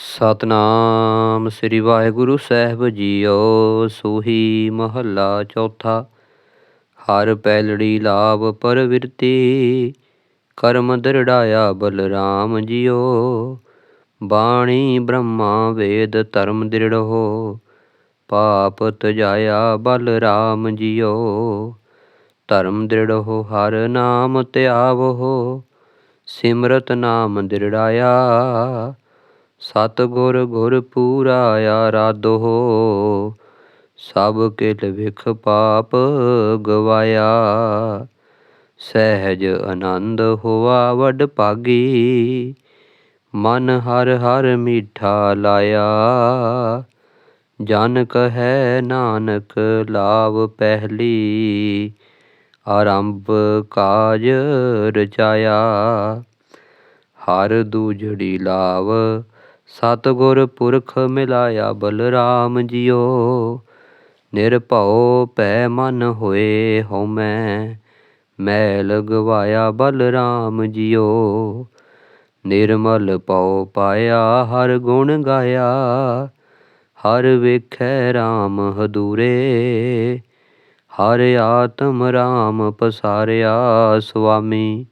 ਸਤਨਾਮ ਸ੍ਰੀ ਵਾਹਿਗੁਰੂ ਸਾਹਿਬ ਜੀਓ, ਸੂਹੀ ਮਹੱਲਾ ਚੌਥਾ। ਹਰ ਪੈਲੜੀ ਲਾਭ ਪਰਵਿਰਤੀ ਕਰਮ ਦਰੜਾਇਆ ਬਲਰਾਮ ਜੀਓ। ਬਾਣੀ ਬ੍ਰਹਮਾ ਵੇਦ ਧਰਮ ਦ੍ਰਿੜੋ ਪਾਪ ਤਜਾਇਆ ਬਲਰਾਮ ਜੀਓ। ਧਰਮ ਦ੍ਰਿੜੋ ਹਰ ਨਾਮ ਧਿਆਵੋ ਸਿਮਰਤ ਨਾਮ ਦ੍ਰਿੜਾਇਆ ਸਤਿਗੁਰ ਗੁਰ ਗੁਰ ਪੂਰਾ ਆਰਾਧੋ, ਸਭ ਕਿਲ ਵਿਖ ਪਾਪ ਗਵਾਇਆ। ਸਹਿਜ ਆਨੰਦ ਹੋਆ ਵਡ ਭਾਗੀ, ਮਨ ਹਰ ਹਰ ਮੀਠਾ ਲਾਇਆ। ਜਨ ਕਹੈ ਨਾਨਕ ਲਾਭ ਪਹਿਲੀ, ਆਰੰਭ ਕਾਜ ਰਚਾਇਆ। ਹਰ ਦੂਜੜੀ ਲਾਵ ਸਤਿਗੁਰ ਪੁਰਖ ਮਿਲਾਇਆ ਬਲਰਾਮ ਜੀਓ। ਨਿਰਭਉ ਭੈ ਮਨ ਹੋਏ ਹਉਮੈ ਮੈਲ ਗਵਾਇਆ ਬਲਰਾਮ ਜੀਓ। ਨਿਰਮਲ ਪਉ ਪਾਇਆ ਹਰ ਗੁਣ ਗਾਇਆ, ਹਰ ਵੇਖੈ RAM ਹਦੂਰੇ। ਹਰ ਆਤਮ RAM ਪਸਾਰਿਆ ਸੁਆਮੀ,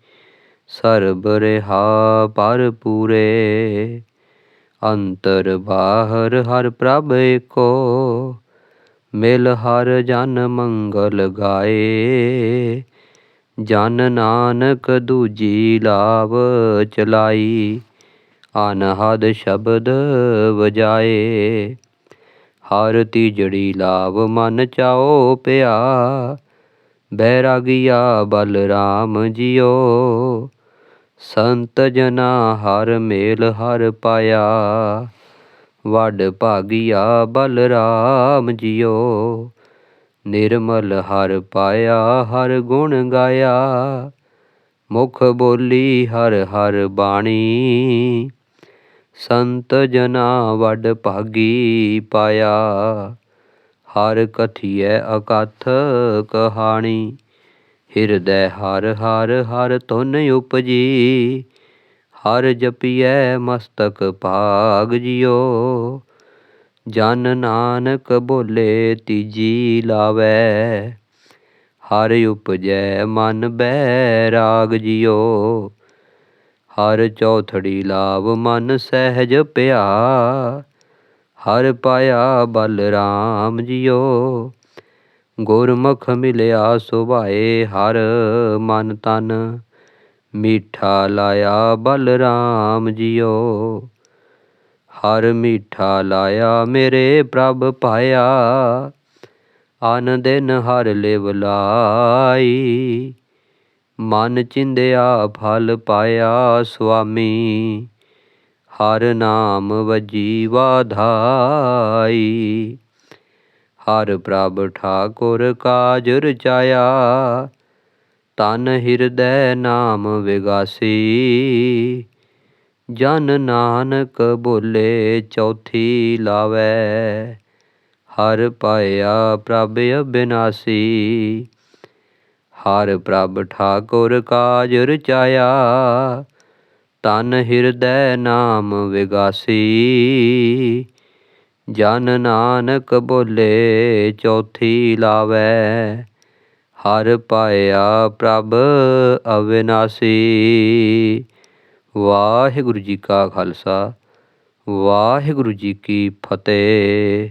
ਸਰਬ ਰਿਹਾ ਪਰ ਪੂਰੇ ਅੰਤਰ ਬਾਹਰ ਹਰ ਪ੍ਰਭ ਏਕੋ, ਮਿਲ ਹਰ ਜਨ ਮੰਗਲ ਗਾਏ। ਜਨ ਨਾਨਕ ਦੂਜੀ ਲਾਭ ਚਲਾਈ, ਅਨਹਦ ਸ਼ਬਦ ਵਜਾਏ। ਹਰ ਤੀਜੜੀ ਲਾਭ ਮਨ ਚਾਓ ਪਿਆ, ਬੈਰਾਗਿਆ ਬਲਰਾਮ ਜੀਓ। ਸੰਤ ਜਨਾ ਹਰ ਮੇਲ ਹਰ ਪਾਇਆ। ਵੱਡ ਭਾਗਿਆ ਬਲਰਾਮ ਜੀਓ। ਨਿਰਮਲ ਹਰ ਪਾਇਆ, ਹਰ ਗੁਣ ਗਾਇਆ। ਮੁਖ ਬੋਲੀ ਹਰ ਹਰ ਬਾਣੀ। ਸੰਤ ਜਨਾ ਵੱਡ ਭਾਗੀ ਪਾਇਆ। ਹਰ ਕਥੀਐ ਅਕਥ ਕਹਾਣੀ। ਹਿਰਦੈ ਹਰ ਹਰ ਹਰ ਧੁਨ ਉਪਜੀ, ਹਰ ਜਪੀਐ ਮਸਤਕ ਭਾਗ ਜਿਓ ਜਨ ਨਾਨਕ ਬੋਲੇ ਤੀਜੀ ਲਾਵੈ, ਹਰ ਉਪਜੈ ਮਨ ਬੈਰਾਗ ਜਿਓ ਹਰ ਚੌਥੜੀ ਲਾਭ ਮਨ ਸਹਿਜ ਪਿਆ, ਹਰ ਪਾਇਆ ਬਲਰਾਮ ਜਿਓ ਗੁਰਮੁਖ ਮਿਲਿਆ ਸੁਭਾਏ ਹਰ ਮਨ ਤਨ। ਮੀਠਾ ਲਾਇਆ ਬਲਰਾਮ ਜੀਓ। ਹਰ ਮੀਠਾ ਲਾਇਆ ਮੇਰੇ ਪ੍ਰਭ ਪਾਇਆ। ਅਨ ਦਿਨ ਹਰ ਲਿਵ ਲਾਈ। ਮਨ ਚਿੰਦਿਆ ਫਲ ਪਾਇਆ ਸੁਆਮੀ। ਹਰ ਨਾਮ ਵਜੀ ਵਾਧਾਈ। ਹਰ ਪ੍ਰਭ ਠਾਕੁਰ ਕਾਜ ਰਚਾਇਆ ਤਨ ਹਿਰਦੈ ਨਾਮ ਵਿਗਾਸੀ। ਜਨ ਨਾਨਕ ਬੋਲੇ ਚੌਥੀ ਲਾਵੈ, ਹਰ ਪਾਇਆ ਪ੍ਰਭ ਅਬਿਨਾਸੀ। ਹਰ ਪ੍ਰਭ ਠਾਕੁਰ ਕਾਜ ਰਚਾਇਆ ਤਨ ਹਿਰਦੈ ਨਾਮ ਵਿਗਾਸੀ। ਜਨ ਨਾਨਕ ਬੋਲੇ, ਚੌਥੀ ਲਾਵੈ। ਹਰ ਪਾਇਆ ਪ੍ਰਭ ਅਵਿਨਾਸੀ। ਵਾਹਿਗੁਰੂ ਜੀ ਕਾ ਖਾਲਸਾ, ਵਾਹਿਗੁਰੂ ਜੀ ਕੀ ਫਤਿਹ।